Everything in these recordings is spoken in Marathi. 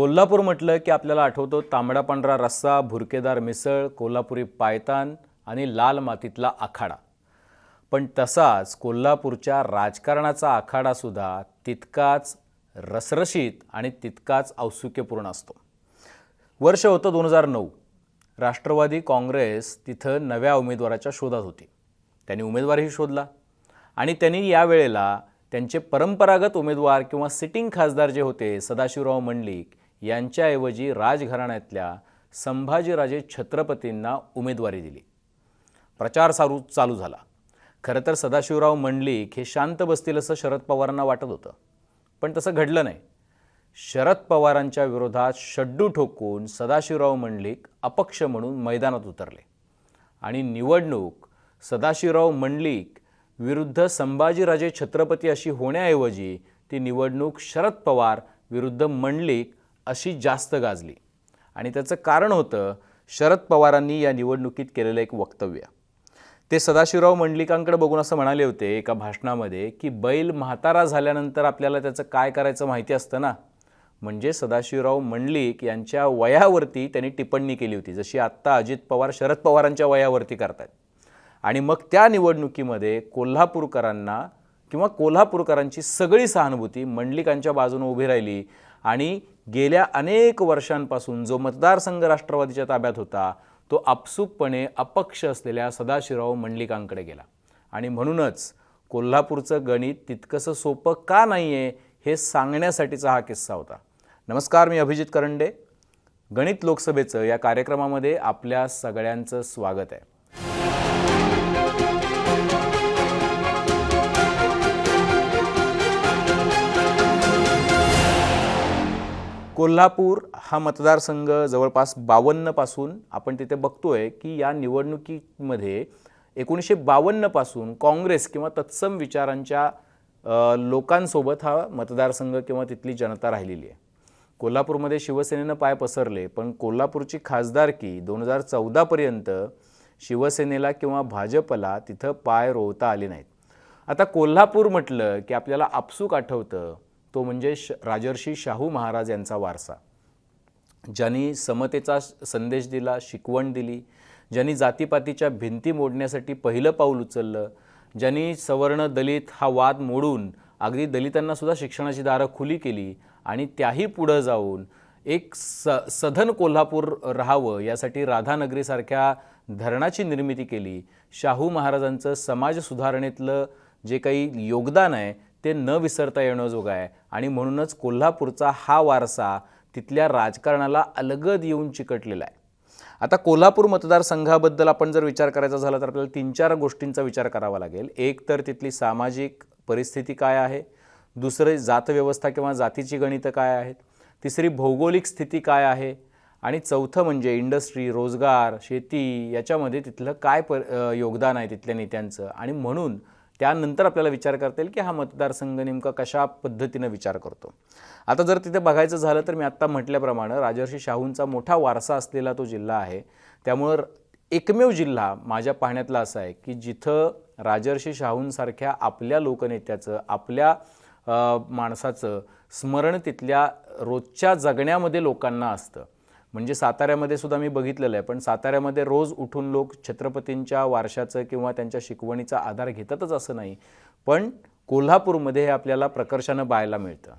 कोल्हापूर म्हटलं की आपल्याला आठवतो तांबडा पांढरा रस्सा भुरकेदार मिसळ कोल्हापुरी पायतान आणि लाल मातीतला आखाडा. पण तसाच कोल्हापूरच्या राजकारणाचा आखाडासुद्धा तितकाच रसरशीत आणि तितकाच औत्सुक्यपूर्ण असतो. वर्ष होतं दोन हजार नऊ. राष्ट्रवादी काँग्रेस तिथं नव्या उमेदवाराच्या शोधात होती. त्यांनी उमेदवारही शोधला आणि त्यांनी यावेळेला त्यांचे परंपरागत उमेदवार किंवा सिटिंग खासदार जे होते सदाशिवराव मंडलिक यांच्याऐवजी राजघराण्यातल्या संभाजीराजे छत्रपतींना उमेदवारी दिली. प्रचार सारू चालू झाला. खरं तर सदाशिवराव मंडलिक हे शांत बसतील असं शरद पवारांना वाटत होतं. पण तसं घडलं नाही. शरद पवारांच्या विरोधात शड्डू ठोकून सदाशिवराव मंडलिक अपक्ष म्हणून मैदानात उतरले. आणि निवडणूक सदाशिवराव मंडलिक विरुद्ध संभाजीराजे छत्रपती अशी होण्याऐवजी ती निवडणूक शरद पवार विरुद्ध मंडलिक अशी जास्त गाजली. आणि त्याचं कारण होतं शरद पवारांनी या निवडणुकीत केलेलं एक वक्तव्य. ते सदाशिवराव मंडलिकांकडे बघून असं म्हणाले होते एका भाषणामध्ये की बैल म्हातारा झाल्यानंतर आपल्याला त्याचं काय करायचं माहिती असतं ना? म्हणजे सदाशिवराव मंडलिक यांच्या वयावरती त्यांनी टिप्पणी केली होती जशी आत्ता अजित पवार शरद पवारांच्या वयावरती करतायत. आणि मग त्या निवडणुकीमध्ये कोल्हापूरकरांना किंवा कोल्हापूरकरांची सगळी सहानुभूती मंडलिकांच्या बाजूने उभी राहिली आणि गेल्या अनेक वर्षांपासून जो मतदारसंघ राष्ट्रवादीच्या ताब्यात होता तो आपसूकपणे अपक्ष असलेल्या सदाशिवराव मंडलिकांकडे गेला. आणि म्हणूनच कोल्हापूरचं गणित तितकंसं सोपं का नाही आहे हे सांगण्यासाठीचा हा किस्सा होता. नमस्कार मी अभिजित करंडे. गणित लोकसभेचं या कार्यक्रमामध्ये आपल्या सगळ्यांचं स्वागत आहे. कोल्हापूर हा मतदारसंघ जवळपास बावन्नपासून आपण तिथे बघतोय की या निवडणुकीमध्ये एकोणीसशे बावन्नपासून काँग्रेस किंवा तत्सम विचारांच्या लोकांसोबत हा मतदारसंघ किंवा तिथली जनता राहिलेली आहे. कोल्हापूरमध्ये शिवसेनेनं पाय पसरले पण कोल्हापूरची खासदारकी दोन हजार चौदापर्यंत शिवसेनेला किंवा भाजपला तिथं पाय रोवता आले नाहीत. आता कोल्हापूर म्हटलं की आपल्याला आपसूक आठवतं तो म्हणजे श राजर्षी शाहू महाराज यांचा वारसा. ज्यांनी समतेचा संदेश दिला शिकवण दिली ज्यांनी जातीपातीच्या भिंती मोडण्यासाठी पहिलं पाऊल उचललं ज्यांनी सवर्ण दलित हा वाद मोडून अगदी दलितांनासुद्धा शिक्षणाची दारं खुली केली आणि त्याही पुढं जाऊन एक स सधन कोल्हापूर राहावं यासाठी राधानगरीसारख्या धरणाची निर्मिती केली. शाहू महाराजांचं समाज सुधारणेतलं जे काही योगदान आहे ते न विसरता येणं जोग आहे. आणि म्हणूनच कोल्हापूरचा हा वारसा तिथल्या राजकारणाला अलगद येऊन चिकटलेला आहे. आता कोल्हापूर मतदारसंघाबद्दल आपण जर विचार करायचा झाला तर आपल्याला तीन चार गोष्टींचा विचार करावा लागेल. एक तर तिथली सामाजिक परिस्थिती काय आहे? दुसरं जातव्यवस्था किंवा जातीची गणितं काय आहेत? तिसरी भौगोलिक स्थिती काय आहे? आणि चौथं म्हणजे इंडस्ट्री रोजगार शेती याच्यामध्ये तिथलं काय प योगदान आहे तिथल्या नेत्यांचं? आणि म्हणून त्यानंतर आपल्याला विचार करता येईल की हा मतदारसंघ नेमका कशा पद्धतीनं विचार करतो. आता जर तिथे बघायचं झालं तर मी आत्ता म्हटल्याप्रमाणे राजर्षी शाहूंचा मोठा वारसा असलेला तो जिल्हा आहे. त्यामुळं एकमेव जिल्हा माझ्या पाहण्यातला असा आहे की जिथं राजर्षी शाहूंसारख्या आपल्या लोकनेत्याचं आपल्या माणसाचं स्मरण तिथल्या रोजच्या जगण्यामध्ये लोकांना असतं. म्हणजे साताऱ्यामध्ये सुद्धा मी बघितलेलं आहे पण साताऱ्यामध्ये रोज उठून लोक छत्रपतींच्या वारशाचं किंवा त्यांच्या शिकवणीचा आधार घेतातच असं नाही. पण कोल्हापूरमध्ये हे आपल्याला प्रकर्षानं पाहायला मिळतं.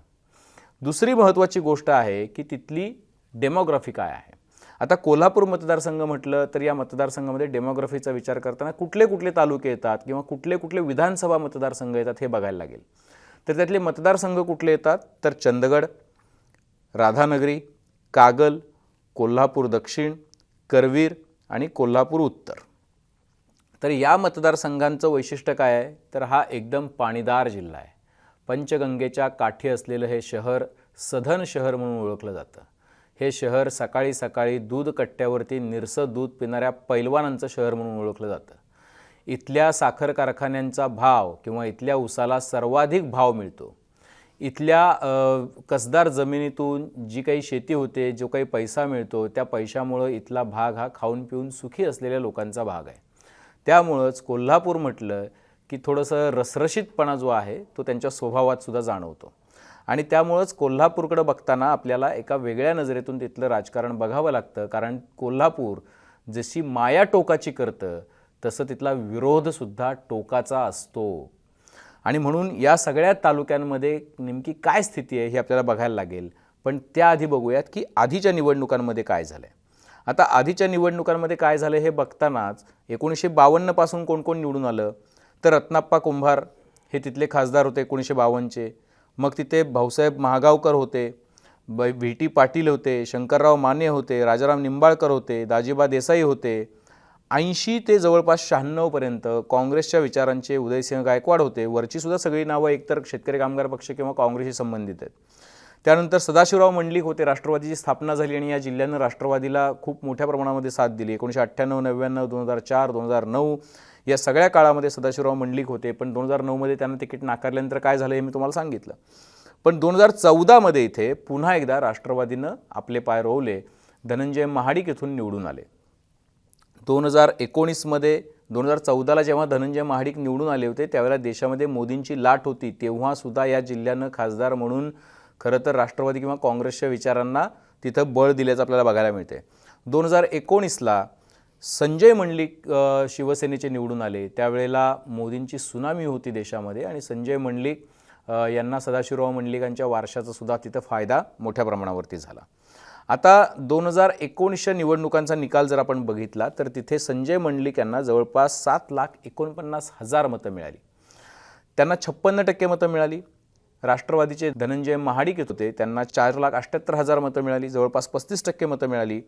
दुसरी महत्त्वाची गोष्ट आहे की तिथली डेमोग्राफी काय आहे? आता कोल्हापूर मतदारसंघ म्हटलं तर या मतदारसंघामध्ये डेमोग्राफीचा विचार करताना कुठले कुठले तालुके येतात किंवा कुठले कुठले विधानसभा मतदारसंघ येतात हे बघायला लागेल. तर त्यातले मतदारसंघ कुठले येतात? तर चंदगड राधानगरी कागल कोल्हापूर दक्षिण करवीर आणि कोल्हापूर उत्तर. तर या मतदारसंघांचं वैशिष्ट्य काय आहे? तर हा एकदम पाणीदार जिल्हा आहे. पंचगंगेच्या काठी असलेलं हे शहर सधन शहर म्हणून ओळखलं जातं. हे शहर सकाळी सकाळी दूध कट्ट्यावरती निरसं दूध पिणाऱ्या पैलवानांचं शहर म्हणून ओळखलं जातं. इथल्या साखर कारखान्यांचा भाव किंवा इथल्या उसाला सर्वाधिक भाव मिळतो. इथल्या कसदार जमिनीतून जी काही शेती होते जो काही पैसा मिळतो त्या पैशामुळं इथला भाग हा खाऊन पिऊन सुखी असलेल्या लोकांचा भाग आहे. त्यामुळंच कोल्हापूर म्हटलं की थोडंसं रसरशीतपणा जो आहे तो त्यांच्या स्वभावात सुद्धा जाणवतो. आणि त्यामुळंच कोल्हापूरकडं बघताना आपल्याला एका वेगळ्या नजरेतून तिथलं राजकारण बघावं लागतं. कारण कोल्हापूर जशी माया टोकाची करतं तसं तिथला विरोधसुद्धा टोकाचा असतो. आणि म्हणून या सगळ्या तालुक्यांमध्ये नेमकी काय स्थिती आहे हे आपल्याला बघायला लागेल. पण त्याआधी बघूयात की आधीच्या निवडणुकांमध्ये काय झालं आहे आता आधीच्या निवडणुकांमध्ये काय झालं हे बघतानाच एकोणीसशे बावन्नपासून कोण कोण निवडून आलं? तर रत्नाप्पा कुंभार हे तिथले खासदार होते एकोणीसशे बावन्नचे. मग तिथे भाऊसाहेब महागावकर होते ब व्ही टी पाटील होते शंकरराव माने होते राजाराम निंबाळकर होते दाजीबा देसाई होते ऐंशी ते जवळपास शहाण्णवपर्यंत काँग्रेसच्या विचारांचे उदयसिंह गायकवाड होते. वरची सुद्धा सगळी नावं एकतर शेतकरी कामगार पक्ष किंवा काँग्रेसशी संबंधित आहेत. त्यानंतर सदाशिवराव मंडलिक होते राष्ट्रवादीची स्थापना झाली आणि या जिल्ह्यानं राष्ट्रवादीला खूप मोठ्या प्रमाणामध्ये साथ दिली. एकोणीसशे अठ्ठ्याण्णव नव्याण्णव दोन हजार चार दोन हजार नऊ या सगळ्या काळामध्ये सदाशिवराव मंडलिक होते. पण दोन हजार नऊमध्ये त्यांना तिकीट नाकारल्यानंतर काय झालं हे मी तुम्हाला सांगितलं. पण दोन हजार चौदामध्ये इथे पुन्हा एकदा राष्ट्रवादीनं आपले पाय रोवले. धनंजय महाडिक इथून निवडून आले. दोन हजार एकोणीसमध्ये दोन हजार चौदाला जेव्हा धनंजय महाडिक निवडून आले होते त्यावेळेला देशामध्ये मोदींची लाट होती. तेव्हासुद्धा या जिल्ह्यानं खासदार म्हणून खरं तर राष्ट्रवादी किंवा काँग्रेसच्या विचारांना तिथं बळ दिल्याचं आपल्याला बघायला मिळते दोन हजार एकोणीसला संजय मंडलिक शिवसेनेचे निवडून आले. त्यावेळेला मोदींची सुनामी होती देशामध्ये आणि संजय मंडलिक यांना सदाशिवराव मंडलिकांच्या वारशाचा सुद्धा तिथं फायदा मोठ्या प्रमाणावरती झाला. आता दोन हजार एकोणीसच्या निवडणुकांचा निकाल जर आपण बघितला तर तिथे संजय मंडलिक यांना जवळपास सात लाख एकोणपन्नास हजार मतं मिळाली. त्यांना छप्पन्न टक्के मतं मिळाली. राष्ट्रवादीचे धनंजय महाडिक येत होते त्यांना चार लाख अठ्ठ्याहत्तर हजार मतं मिळाली जवळपास पस्तीस टक्के मतं मिळाली.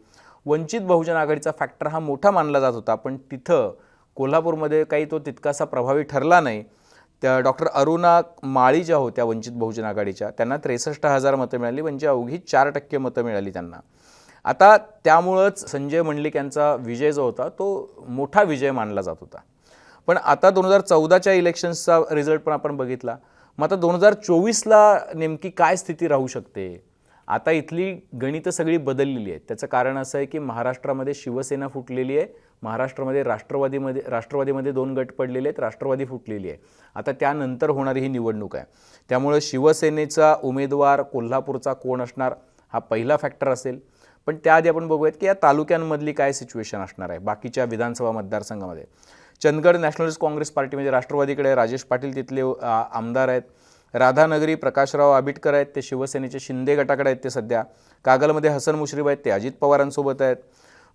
वंचित बहुजन आघाडीचा फॅक्टर हा मोठा मानला जात होता पण तिथं कोल्हापूरमध्ये काही तो तितकासा प्रभावी ठरला नाही. त्या डॉक्टर अरुणा माळी ज्या होत्या वंचित बहुजन आघाडीच्या त्यांना त्रेसष्ट हजार मतं मिळाली म्हणजे अवघी चार टक्के मतं मिळाली त्यांना. आता त्यामुळंच संजय मंडलिक यांचा विजय जो होता तो मोठा विजय मानला जात होता. पण आता दोन हजार चौदाच्या इलेक्शन्सचा रिझल्ट पण आपण बघितला. मग आता दोन हजार चोवीसला नेमकी काय स्थिती राहू शकते? आता इथली गणितं सगळी बदललेली आहेत. त्याचं कारण असं आहे की महाराष्ट्रामध्ये शिवसेना फुटलेली आहे महाराष्ट्रामध्ये राष्ट्रवादीमध्ये राष्ट्रवादीमध्ये दोन गट पडलेले आहेत राष्ट्रवादी फुटलेली आहे. आता त्यानंतर होणारी ही निवडणूक आहे. त्यामुळं शिवसेनेचा उमेदवार कोल्हापूरचा कोण असणार हा पहिला फॅक्टर असेल. पण त्याआधी आपण बघूयात की या तालुक्यांमधली काय सिच्युएशन असणार आहे बाकीच्या विधानसभा मतदारसंघामध्ये. चंदगड नॅशनलिस्ट काँग्रेस पार्टीमध्ये राष्ट्रवादीकडे राजेश पाटील तिथले आमदार आहेत. राधानगरी प्रकाशराव आबिटकर आहेत ते शिवसेनेचे शिंदे गटाकडे आहेत ते सध्या. कागलमध्ये हसन मुश्रीफ आहेत ते अजित पवारांसोबत आहेत.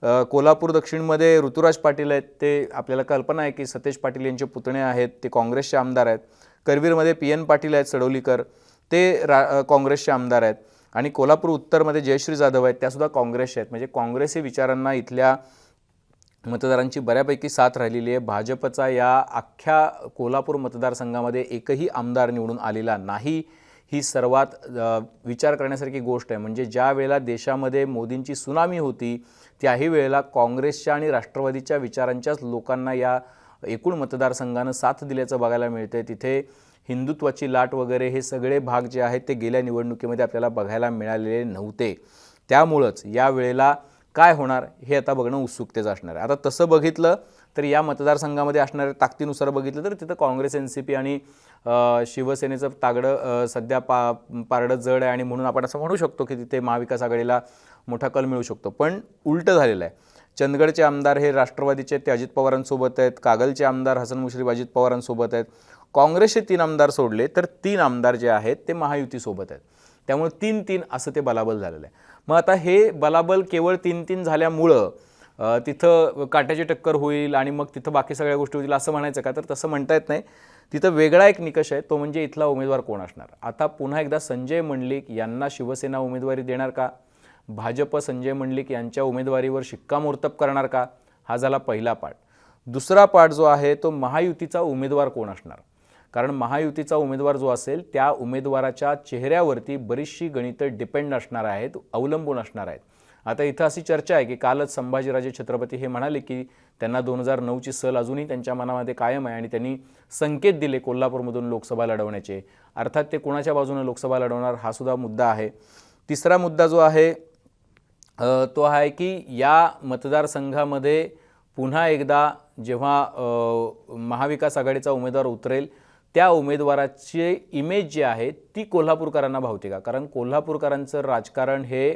कोल्हापूर दक्षिणमध्ये ऋतुराज पाटील आहेत ते आपल्याला कल्पना आहे की सतेज पाटील यांचे पुतणे आहेत ते काँग्रेसचे आमदार आहेत. करवीरमध्ये पी एन पाटील आहेत सडोलीकर ते रा काँग्रेसचे आमदार आहेत. आणि कोल्हापूर उत्तरमध्ये जयश्री जाधव आहेत त्यासुद्धा काँग्रेसचे आहेत. म्हणजे काँग्रेसी विचारांना इथल्या मतदारांची बऱ्यापैकी साथ राहिलेली आहे. भाजपचा या अख्ख्या कोल्हापूर मतदारसंघामध्ये एकही आमदार निवडून आलेला नाही. ही सर्वात विचार करण्यासारखी गोष्ट आहे. म्हणजे ज्या वेळेला देशामध्ये मोदींची सुनामी होती त्याही वेळेला काँग्रेसच्या आणि राष्ट्रवादीच्या विचारांच्याच लोकांना या एकूण मतदारसंघानं साथ दिल्याचं बघायला मिळतंय. तिथे हिंदुत्वाची लाट वगैरे हे सगळे भाग जे आहेत ते गेल्या निवडणुकीमध्ये आपल्याला बघायला मिळालेले नव्हते. त्यामुळंच या वेळेला काय होणार हे आता बघणं उत्सुकतेचं असणार आहे. आता तसं बघितलं तर या मतदारसंघामध्ये असणाऱ्या ताकदीनुसार बघितलं तर तिथं काँग्रेस एन सी पी आणि शिवसेनेचं तागडं सध्या पा पारडं जड आहे आणि म्हणून आपण असं म्हणू शकतो की तिथे महाविकास आघाडीला मोठा कल मिळू शकतो. पण उलटं झालेलं आहे. चंदगडचे आमदार हे राष्ट्रवादीचे ते अजित पवारांसोबत आहेत कागलचे आमदार हसन मुश्रीफ अजित पवारांसोबत आहेत. काँग्रेसचे तीन आमदार सोडले तर तीन आमदार जे आहेत ते महायुतीसोबत आहेत. त्यामुळे तीन तीन असं ते बलाबल झालेलं आहे. मग आता हे बलाबल केवळ तीन तीन झाल्यामुळं तिथं काट्याची टक्कर होईल आणि मग तिथं बाकी सगळ्या गोष्टी होतील असं म्हणायचं का? तर तसं म्हणता येत नाही. तिथं वेगळा एक निकष आहे तो म्हणजे इथला उमेदवार कोण असणार? आता पुन्हा एकदा संजय मंडलिक यांना शिवसेना उमेदवारी देणार का? भाजप संजय मंडलिक यांच्या उमेदवारीवर शिक्कामोर्तब करणार का? हा झाला पहिला पाठ. दुसरा पाठ जो आहे तो महायुतीचा उमेदवार कोण असणार? कारण महायुतीचा उमेदवार जो असेल त्या उमेदवाराच्या चेहऱ्यावरती बरीचशी गणितं डिपेंड असणार आहेत अवलंबून असणार आहेत. आता इथं अशी चर्चा आहे की कालच संभाजीराजे छत्रपती हे म्हणाले की त्यांना दोन हजार नऊची सल अजूनही त्यांच्या मनामध्ये कायम आहे आणि त्यांनी संकेत दिले कोल्हापूरमधून लोकसभा लढवण्याचे. अर्थात ते कोणाच्या बाजूने लोकसभा लढवणार हा सुद्धा मुद्दा आहे. तिसरा मुद्दा जो आहे तो आहे की या मतदारसंघामध्ये पुन्हा एकदा जेव्हा महाविकास आघाडीचा उमेदवार उतरेल त्या उमेदवाराची इमेज जी आहे ती कोल्हापूरकरांना भावते का? कारण कोल्हापूरकरांचं राजकारण हे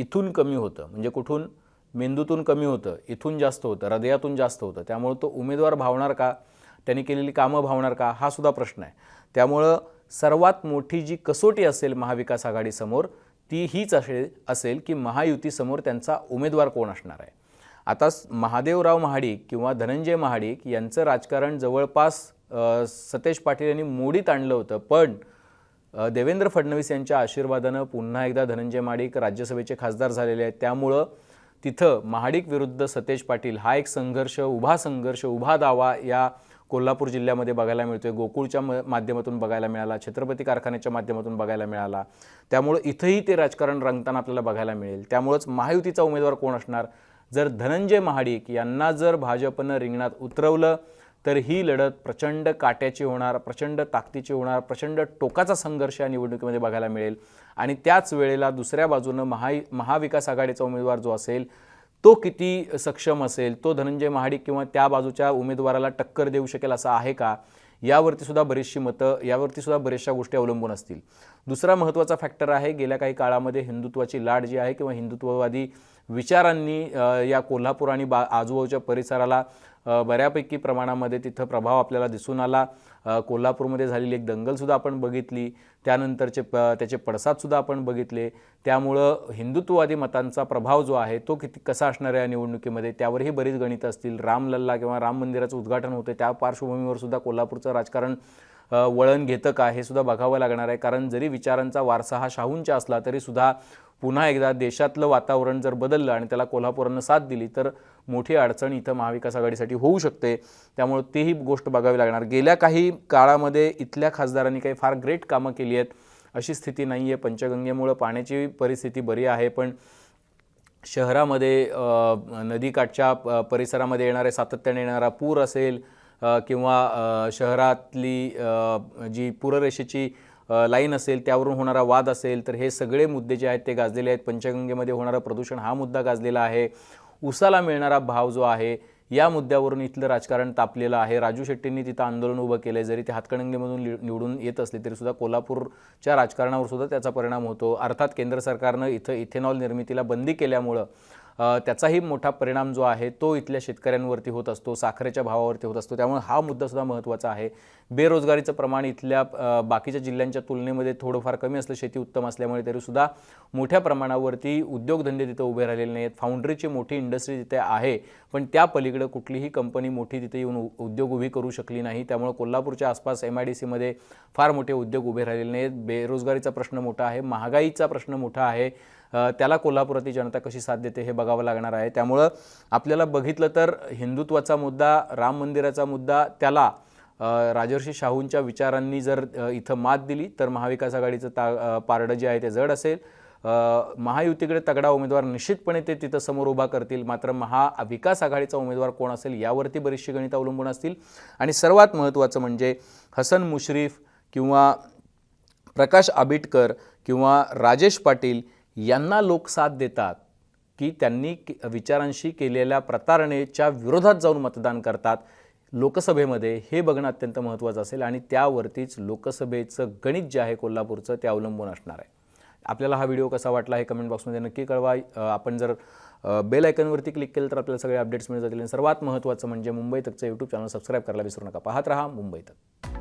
इथून कमी होतं. म्हणजे कुठून? मेंदूतून कमी होतं. इथून जास्त होतं. हृदयातून जास्त होतं. त्यामुळं तो उमेदवार भावणार का? त्यांनी केलेली कामं भावणार का? हा सुद्धा प्रश्न आहे. त्यामुळं सर्वात मोठी जी कसोटी असेल महाविकास आघाडीसमोर ती हीच असे असेल की महायुतीसमोर त्यांचा उमेदवार कोण असणार आहे? आता महादेवराव महाडिक किंवा धनंजय महाडिक यांचं राजकारण जवळपास सतेज पाटील यांनी मोडीत आणलं होतं. पण देवेंद्र फडणवीस यांच्या आशीर्वादानं पुन्हा एकदा धनंजय माडिक राज्यसभेचे खासदार झालेले आहेत. त्यामुळं तिथं महाडिक विरुद्ध सतेज पाटील हा एक संघर्ष उभा संघर्ष उभा दावा या कोल्हापूर जिल्ह्यामध्ये बघायला मिळतोय. गोकुळच्या म- माध्यमातून बघायला मिळाला छत्रपती कारखान्याच्या माध्यमातून बघायला मिळाला. त्यामुळं इथंही ते राजकारण रंगताना आपल्याला बघायला मिळेल. त्यामुळंच महायुतीचा उमेदवार कोण असणार? जर धनंजय महाडिक यांना जर भाजपनं रिंगणात उतरवलं तर ही लढत प्रचंड काट्याची होणार प्रचंड ताकदीची होणार प्रचंड टोकाचा संघर्ष या निवडणुकीमध्ये बघायला मिळेल. आणि त्याच वेळेला दुसऱ्या बाजूनं महा महाविकास आघाडीचा उमेदवार जो असेल तो किती सक्षम असेल तो धनंजय महाडिक किंवा त्या बाजूच्या उमेदवाराला टक्कर देऊ शकेल असं आहे का? यावरती सुद्धा बरीचशी मतं यावरती सुद्धा बऱ्याचशा गोष्टी अवलंबून असतील. दुसरा महत्त्वाचा फॅक्टर आहे गेल्या काही काळामध्ये हिंदुत्वाची लाट जी आहे किंवा हिंदुत्ववादी विचारांनी या कोल्हापूर आणि बा आजूबाजूच्या परिसराला बऱ्यापैकी प्रमाणामध्ये तिथं प्रभाव आपल्याला दिसून आला. कोल्हापूरमध्ये झालेली एक दंगलसुद्धा आपण बघितली. त्यानंतरचे प त्याचे पडसादसुद्धा आपण बघितले. त्यामुळं हिंदुत्ववादी मतांचा प्रभाव जो आहे तो किती कसा असणार आहे या निवडणुकीमध्ये? त्यावरही बरीच गणितं असतील. रामलल्ला किंवा राम मंदिराचं उद्घाटन होतं त्या पार्श्वभूमीवर सुद्धा कोल्हापूरचं राजकारण वळण घेतं का हे सुद्धा बघावं लागणार आहे. कारण जरी विचारांचा वारसा हा शाहूंचा असला तरी सुद्धा पुन्हा एकदा देशातलं वातावरण जर बदललं आणि त्याला कोल्हापुरानं साथ दिली तर मोठी अडचण इथं महाविकास आघाडीसाठी होऊ शकते. त्यामुळे तीही गोष्ट बघावी लागणार. गेल्या काही काळामध्ये इथल्या खासदारांनी काही फार ग्रेट कामं केली आहेत अशी स्थिती नाही आहे पंचगंगेमुळं पाण्याची परिस्थिती बरी आहे पण शहरामध्ये नदीकाठच्या परिसरामध्ये येणारे सातत्याने येणारा पूर असेल किंवा शहरातली जी पूररेषेची लाईन असेल त्यावरून होणारा वाद असेल तर हे सगळे मुद्दे जे आहेत ते गाजलेले आहेत. पंचगंगेमध्ये होणारं प्रदूषण हा मुद्दा गाजलेला आहे. उसाला मिळणारा भाव जो आहे या मुद्द्यावरून इथलं राजकारण तापलेलं आहे. राजू शेट्टींनी तिथं आंदोलन उभं केलं जरी ते हातकणंगेमधून लि- निवडून येत असले तरीसुद्धा कोल्हापूरच्या राजकारणावर सुद्धा त्याचा परिणाम होतो. अर्थात केंद्र सरकारनं इथं इथेनॉल निर्मितीला बंदी केल्यामुळं त्याचाही मोठा परिणाम जो आहे तो इथल्या शेतकऱ्यांवरती होत असतो साखरेच्या भावावरती होत असतो. त्यामुळे हा मुद्दासुद्धा महत्त्वाचा आहे. बेरोजगारीचं प्रमाण इथल्या बाकीच्या जिल्ह्यांच्या तुलनेमध्ये थोडंफार कमी असलं शेती उत्तम असल्यामुळे तरीसुद्धा मोठ्या प्रमाणावरती उद्योगधंदे तिथं उभे राहिलेले नाहीत फाउंड्रीची मोठी इंडस्ट्री तिथे आहे पण त्या पलीकडं कुठलीही कंपनी मोठी तिथे येऊन उ- उद्योग उभी करू शकली नाही. त्यामुळे कोल्हापूरच्या आसपास एम आय डी सीमध्ये फार मोठे उद्योग उभे राहिलेले नाहीत बेरोजगारीचा प्रश्न मोठा आहे. महागाईचा प्रश्न मोठा आहे. त्याला कोल्हापुरातली जनता कशी साथ देते हे बघावं लागणार आहे. त्यामुळं आपल्याला बघितलं तर हिंदुत्वाचा मुद्दा राम मंदिराचा मुद्दा त्याला राजर्षी शाहूंच्या विचारांनी जर इथं मात दिली तर महाविकास आघाडीचं ता पारडं जे आहे ते जड असेल. महायुतीकडे तगडा उमेदवार निश्चितपणे ते तिथं समोर उभा करतील. मात्र महाविकास आघाडीचा उमेदवार कोण असेल यावरती बरीचशी गणित अवलंबून असतील. आणि सर्वात महत्त्वाचं म्हणजे हसन मुश्रीफ किंवा प्रकाश आबिटकर किंवा राजेश पाटील यांना लोक साथ देतात की त्यांनी के- विचारांशी केलेल्या प्रतारणेच्या विरोधात जाऊन मतदान करतात. लोकसभेमध्ये हे बघणं अत्यंत महत्त्वाचं असेल आणि त्यावरतीच लोकसभेचं गणित जे आहे कोल्हापूरचं ते अवलंबून असणार आहे. आपल्याला हा व्हिडिओ कसा वाटला हे कमेंट बॉक्समध्ये नक्की कळवा. आपण जर बेल आयकनवरती क्लिक केलं तर आपल्याला सगळे अपडेट्स मिळत जातील आणि सर्वात महत्त्वाचं म्हणजे मुंबई तकचं यूट्यूब चॅनल सबस्क्राईब करायला विसरू नका. पाहत राहा मुंबई तक.